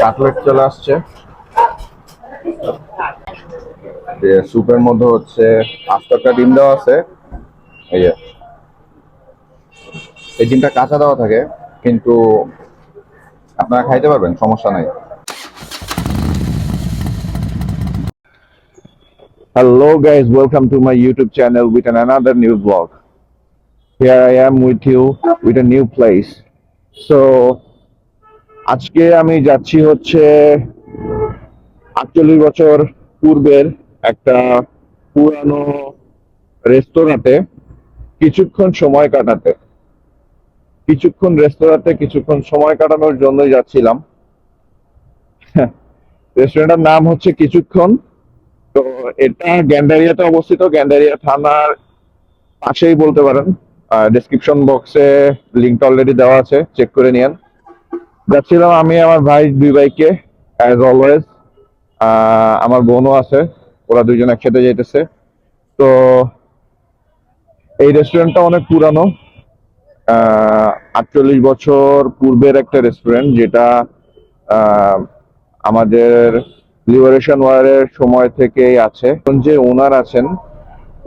Cutlet চলে আসছে স্যুপের মধ্যে হচ্ছে আস্ত একটা ডিম দেওয়া আছে এই যে এই ডিমটা কাঁচা দেওয়া থাকে কিন্তু আপনারা খাইতে পারবেন সমস্যা নাই Hello guys, welcome to my YouTube channel with an another new vlog. Here I am with you with a new place. So আজকে আমি যাচ্ছি হচ্ছে আটচল্লিশ বছর পূর্বের একটা পুরানো রেস্তোরাঁতে কিছুক্ষণ সময় কাটাতে। কিছুক্ষণ রেস্তোরাঁতে কিছুক্ষণ সময় কাটানোর জন্যই যাচ্ছিলাম। রেস্টুরেন্টের নাম হচ্ছে কিছুক্ষণ। তো এটা গ্যান্ডারিয়াতে অবস্থিত। গ্যান্ডারিয়া থানার পাশেই বলতে পারেন। ডেসক্রিপশন বক্সে লিঙ্কটা অলরেডি দেওয়া আছে। চেক করে নিয়েন। যাচ্ছিলাম আমি, আমার ভাই, দুই ভাইকে অ্যাজ অলওয়েজ আমার বোনও আছে, ওরা দুইজন একসাথে যাইতেছে। তো এই রেস্টুরেন্টটা অনেক পুরানো আটচল্লিশ বছর পূর্বের একটা রেস্টুরেন্ট যেটা আমাদের লিবারেশন ওয়ারের সময় থেকেই আছে। যে ওনার আছেন,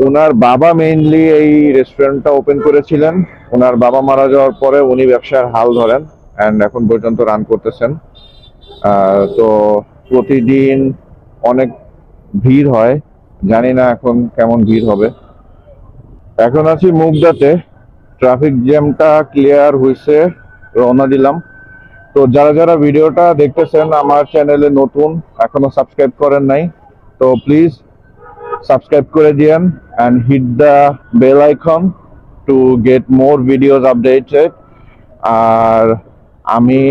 ওনার বাবা মেইনলি এই রেস্টুরেন্টটা ওপেন করেছিলেন। ওনার বাবা মারা যাওয়ার পরে উনি ব্যবসার হাল ধরেন। অ্যান্ড এখন পর্যন্ত রান করতেছেন। তো প্রতিদিন অনেক ভিড় হয়। জানি না এখন কেমন ভিড় হবে। এখন আছি মুগদাতে। ট্রাফিক জ্যামটা ক্লিয়ার হয়েছে রওনা দিলাম। তো যারা যারা ভিডিওটা দেখতেছেন, আমার চ্যানেলে নতুন, এখনও সাবস্ক্রাইব করেন নাই, তো প্লিজ সাবস্ক্রাইব করে দিয়েন and hit the bell icon to get more videos updated আর আমি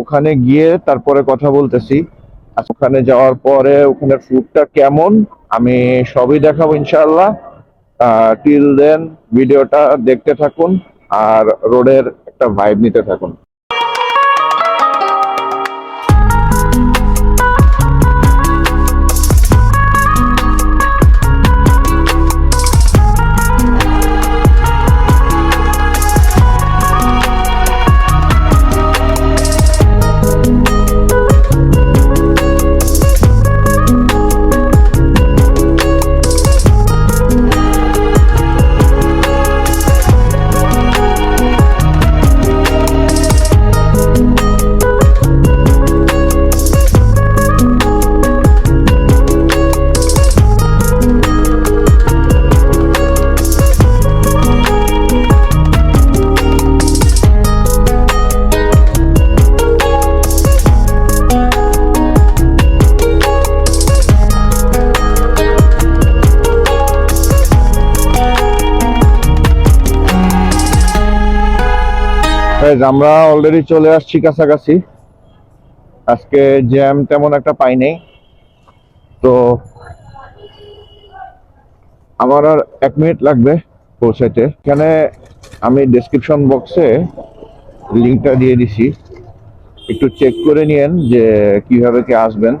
ওখানে গিয়ে তারপরে কথা বলতেছি। ওখানে যাওয়ার পরে ওখানে ফুডটা কেমন, আমি সবই দেখাবো ইনশাল্লাহ টিল দেন ভিডিওটা দেখতে থাকুন আর রোডের একটা ভাইব নিতে থাকুন। Guys, আমরা অলরেডি চলে আসছি কাছাকাছি। আজকে জ্যাম তেমন একটা পাই নাই। তো আমার আর এক মিনিট লাগবে পৌঁছাইতে। এখানে আমি ডেসক্রিপশন বক্সে লিঙ্কটা দিয়ে দিছি। একটু চেক করে নিয়েন যে কীভাবে কি আসবেন।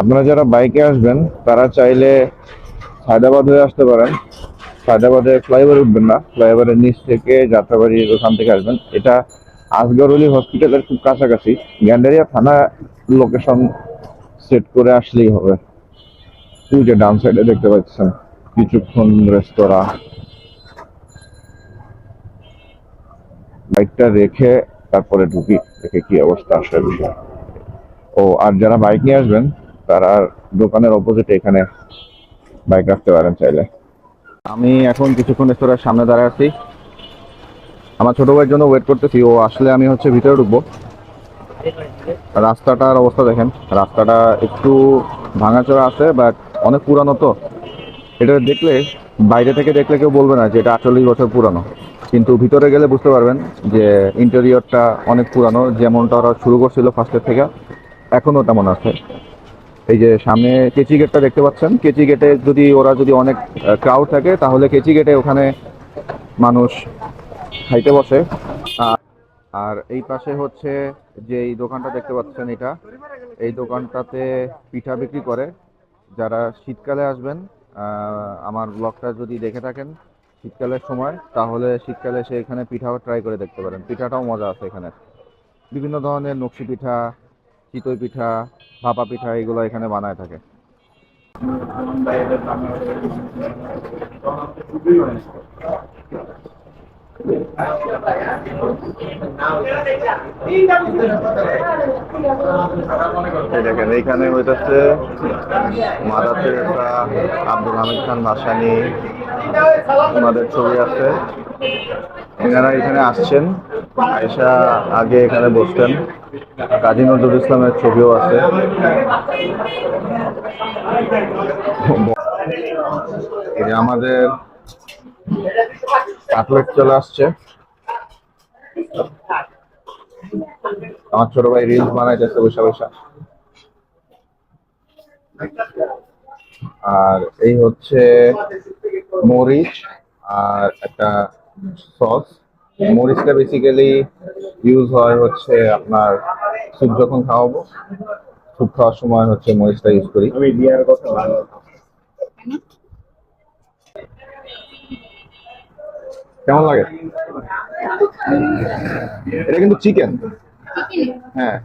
আপনারা যারা বাইকে আসবেন তারা চাইলে হায়দ্রাবাদ হয়ে আসতে পারেন। হায়দ্রাবাদে ফ্লাইওভার উঠবেন না, ফ্লাইওভারের নিচ থেকে যাত্রাবাড়ির ওখান থেকে আসবেন। এটা আসগরলি হসপিটালের খুব কাছাকাছি। গ্যান্ডারিয়া থানা লোকেশন সেট করে আসলেই হবে। তুই যে ডান সাইডে দেখতে পাচ্ছেন, কিছুক্ষণ রেস্তোরাঁ বাইকটা রেখে তারপরে ঢুকি, দেখে কি অবস্থা আসে বিষয়। ও, আর যারা বাইক নিয়ে আসবেন, তারা দোকানের অপোজিটে এখানে বাইক রাখতে পারেন চাইলে। আমি এখন কিছুক্ষণ রেস্তোরাঁর সামনে দাঁড়ায় আছি। আমার ছোট ভাইয়ের জন্য ওয়েট করতেছি, ও আসলে আমি হচ্ছে ভিতরে ঢুকবো। রাস্তাটার অবস্থা দেখেন, রাস্তাটা একটু ভাঙাচোরা আছে বাট অনেক পুরানো তো। এটা দেখলে, বাইরে থেকে দেখলে কেউ বলবে না যে এটা আটচল্লিশ বছর পুরানো। কিন্তু ভিতরে গেলে বুঝতে পারবেন যে ইন্টেরিয়রটা অনেক পুরানো, যেমনটা ওরা শুরু করছিল ফার্স্টের থেকে এখনও তেমন আছে। এই যে সামনে কেচি গেটটা দেখতে পাচ্ছেন। কেচি গেটে যদি ওরা যদি অনেক ক্রাউড থাকে, তাহলে কেচি গেটে ওখানে মানুষ খাইতে বসে। আর এই পাশে হচ্ছে যে এই দোকানটা দেখতে পাচ্ছেন এটা, এই দোকানটাতে পিঠা বিক্রি করে। যারা শীতকালে আসবেন আমার ব্লগটা যদি দেখে থাকেন শীতকালের সময়, তাহলে শীতকালে এসে এখানে পিঠাও ট্রাই করে দেখতে পারেন। পিঠাটাও মজা আছে এখানে। বিভিন্ন ধরনের নকশি পিঠা চিতই পিঠা, ভাপা পিঠা এগুলো এখানে বানায় থাকে। দেখেন, এইখানে হইতেছে মাদার তেরেসা আব্দুল হামিদ খান ভাসানি, ওনাদের ছবি আছে। এনারা এখানে আসছেন আয়সা আগে এখানে বসতেন। কাজী নজরুল ইসলামের ছবিও আছে। আমাদের কাটলেট চলে আসছে। আমার ছোট ভাই রিলস বানাইতেছে বসে বসে। আর এই হচ্ছে মরিচ আর একটা সস। মরিচটা বেসিক্যালি ইউজ হয় হচ্ছে আপনার স্যুপ যখন খাওয়াবো, স্যুপ খাওয়ার সময় হচ্ছে মরিচটা ইউজ করি। আমি কথা কেমন লাগে? এটা কিন্তু চিকেন হ্যাঁ।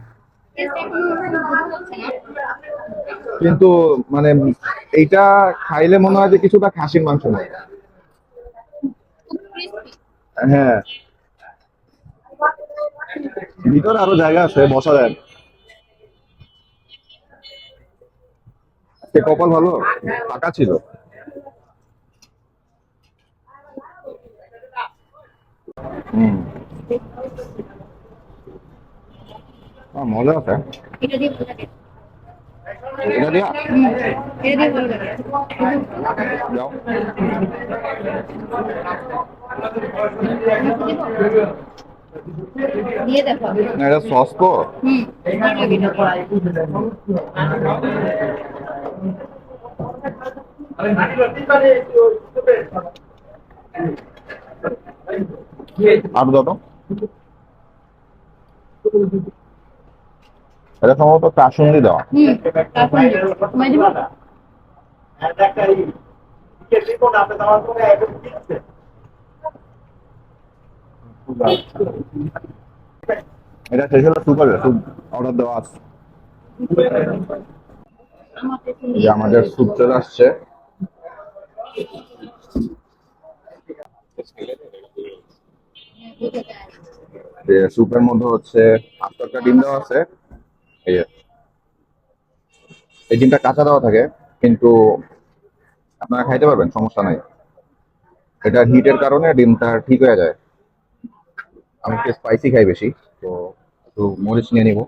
কিন্তু মানে এইটা খাইলে মনে হয় যে কিছুটা খাসির মাংস নয় হ্যাঁ। ভিতরে আরও জায়গা আছে বসা যায়। কপাল ভালো? ফাঁকা ছিল। হুম। মজা আছে। এটা দিয়ে। এটা দিয়া এটা দিয়ে যাও। এটা সস তো? আরও দাও তো। এটা সম্ভবত কাসুন্দি দেওয়া। দিব? এটা শেষ হলে সুপ হবে সুপ অর্ডার দেওয়া আছে। আমাদের স্যুপ চলে আসছে। যে স্যুপের মধ্যে হচ্ছে আস্তরটা ডিম দেওয়া আছে। এই। এই ডিমটা কাঁচা দেওয়া থাকে, কিন্তু আপনারা খাইতে পারবেন, সমস্যা নাই। এটা হিটের কারণে ডিমটা ঠিক হয়ে যায়। আমি একটু স্পাইসি খাই বেশি, তো একটু মরিচ নিয়ে নিব।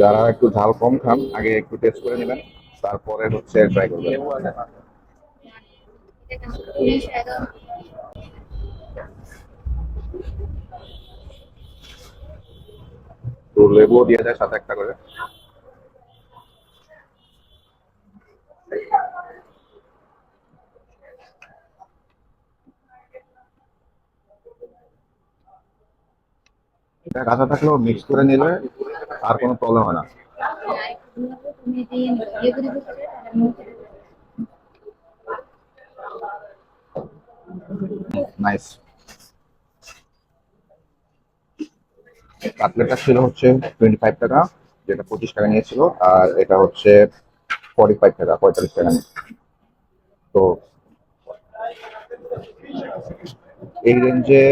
যারা একটু ঝাল কম খান, আগে একটু টেস্ট করে নেবেন, তারপরে হচ্ছে ট্রাই করবেন। লেবুও দিয়ে সাথে একটা করে। এটা কাঁচা থাকলেও মিক্স করে নিলে আর কোনো প্রবলেম হয় না। নাইস কাটলেটটা ছিল হচ্ছে টোয়েন্টি ফাইভ টাকা, যেটা পঁচিশ টাকা নিয়েছিল, আর এটা হচ্ছে ফর্টি ফাইভ টাকা, পঁয়তাল্লিশ টাকা তো এই রেঞ্জে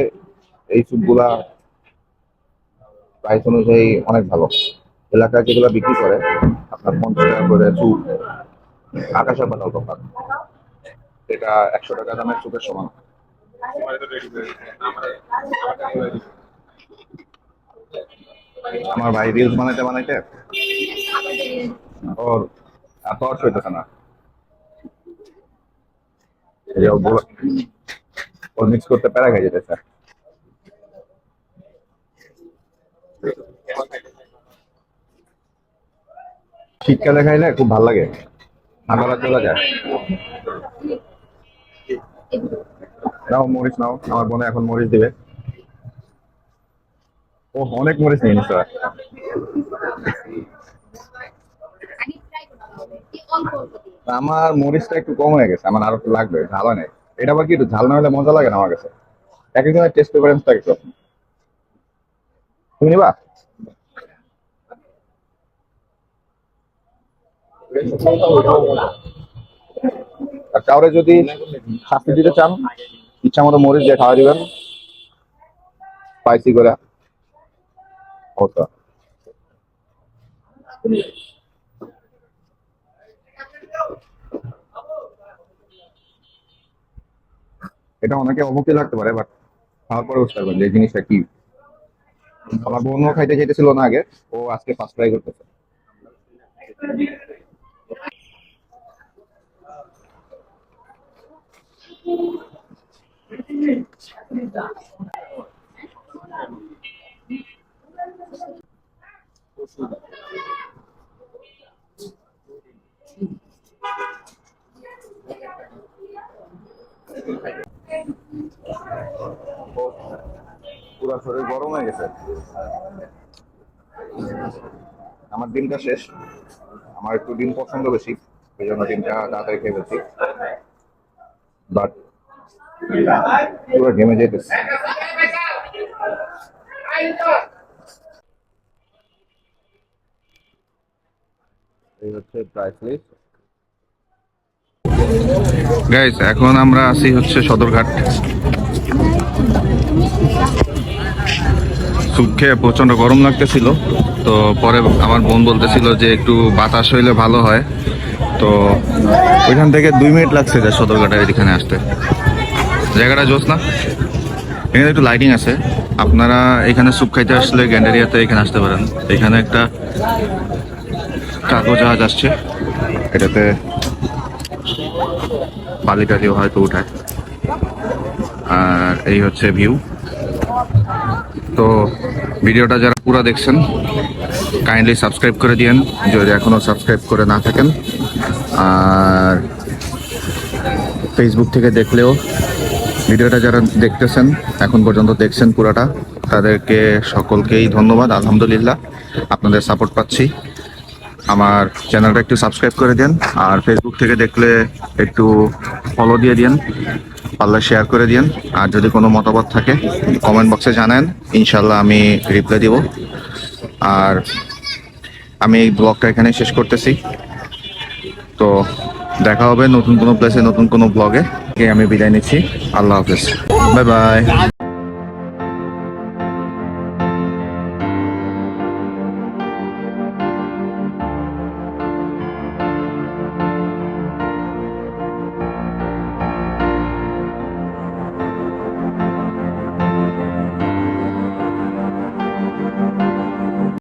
এই স্যুপগুলা প্রাইস অনুযায়ী অনেক ভালো। এলাকায় যেগুলো বিক্রি করে, আপনার পঞ্চাশ টাকা করে স্যুপ আকাশের পাতাল তফাৎ এটা একশো টাকা দামের স্যুপের সমান। আমার ভাই রিলস বানাইতে বানাইতে? ওর অর্থ হইতেছে না। ওর মিক্স করতে প্যারা খাই যেতেছে। শীতকালে খাইলে খুব ভালো লাগে। ঠান্ডা চলে যায়। নাও মরিচ নাও, আমার বোনে এখন মরিচ দিবে। ও অনেক মরিচ নিয়ে অল্প আমার মরিচটা একটু কম হয়ে গেছে, আমার আরও লাগবে, ঝাল হয় নাই। এটা আবার কি, একটু ঝাল না হলে মজা লাগে না আমার কাছে? এক টেস্ট থাকে তুমি নিবা? আর কাউরে যদি শাস্তি দিতে চান ইচ্ছা মতো মরিচ দিয়ে খাওয়া দিবেন। স্পাইসি করে। ওটা এটা অনেকে অমুখী লাগতে পারে বাট খাওয়ার পরে বুঝতে পারবেন যে জিনিসটা কি। আমার বোনও খাইতে চাইতেছিল না আগে, ও আজকে ফার্স্ট ট্রাই করতেছে। পুরো শরীর গরম হয়ে গেছে। আমার ডিমটা শেষ। আমার একটু ডিম পছন্দ বেশি, এই জন্য ডিমটা তাড়াতাড়ি খেয়ে ফেলছি। বাট পুরো ঘেমে যেতেছে। লিস্ট গাইস এখন আমরা আছি হচ্ছে সদরঘাট। স্যুপ খেয়ে প্রচণ্ড গরম লাগতেছিল। তো পরে আমার বোন বলতেছিল যে একটু বাতাস হইলে ভালো হয়। তো ওইখান থেকে দুই মিনিট লাগছে যে সদরঘাটের এখানে আসতে। জায়গাটা জোস না? এখানে একটু লাইটিং আছে। আপনারা এখানে স্যুপ খাইতে আসলে গ্যান্ডারিয়াতে এখানে আসতে পারেন। এখানে একটা কাগজ জাহাজ আসছে। এটাতে বালি টালিও হয়তো উঠায়। আর এই হচ্ছে ভিউ তো ভিডিওটা যারা পুরো দেখছেন কাইন্ডলি সাবস্ক্রাইব করে দিয়েন। যদি এখনও সাবস্ক্রাইব করে না থাকেন, আর ফেসবুক থেকে দেখলেও ভিডিওটা যারা দেখতেছেন, এখন পর্যন্ত দেখছেন পুরাটা, তাদেরকে সকলকেই ধন্যবাদ। আলহামদুলিল্লাহ, আপনাদের সাপোর্ট পাচ্ছি। আমার চ্যানেলটা একটু সাবস্ক্রাইব করে দেন আর ফেসবুক থেকে দেখলে একটু ফলো দিয়ে দিন, পারলে শেয়ার করে দিন। আর যদি কোনো মতামত থাকে কমেন্ট বক্সে জানান ইনশাল্লাহ আমি রিপ্লাই দিব। আর আমি এই ব্লগটা এখানে শেষ করতেছি। তো দেখা হবে নতুন কোনো প্লেসে নতুন কোনো ব্লগে আমি বিদায় নিচ্ছি। আল্লাহ হাফেজ। Bye bye